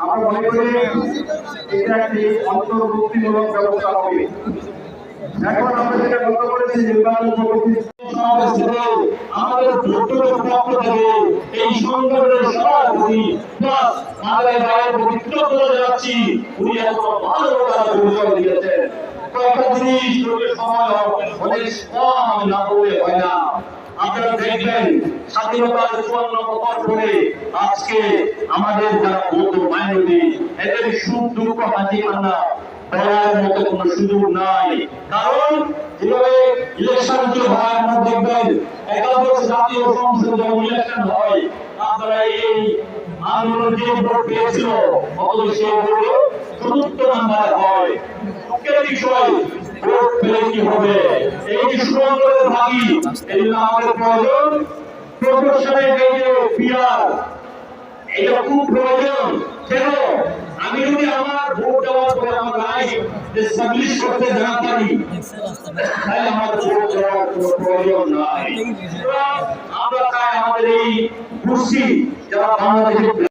আমরা মনে করি এটা একটি অন্তর্ভুক্তিমূলক ব্যবস্থা হবে। এখন আমরা যেটা লক্ষ্য করেছি নির্বাচন পরবর্তী আমাদের ভোটের পক্ষ থেকে এই সংগঠনের সভাপতি প্লাস আমাদের গায়ের কৃতজ্ঞতা জানাচ্ছি উনি এত ভালো তারা পরিচয় দিয়েছেন কয়েকটা জিনিস সময় অনেক কম না বলে হয় না। আপনারা দেখবেন স্বাধীনতার বছর পরে আজকে আমাদের যারা বৌদ্ধ মাইনরিটি, এদের সুখ দুঃখ হাসি কান্না বলার মতো কোনো সুযোগ নাই। কারণ যেভাবে ইলেকশন যে হয়, আপনারা দেখবেন একাদশ জাতীয় সংসদ যখন ইলেকশন হয়, আপনারা এই আন্দোলন যে ভোট পেয়েছিল সেই ভোটে চতুর্থ নাম্বার হয়। বিষয় ভোট পেলে কি হবে? এই যে সুন্দরের ভাগি, এই জন্য আমার চাই আমাদের এই কুর্সি যারা বাংলাদেশে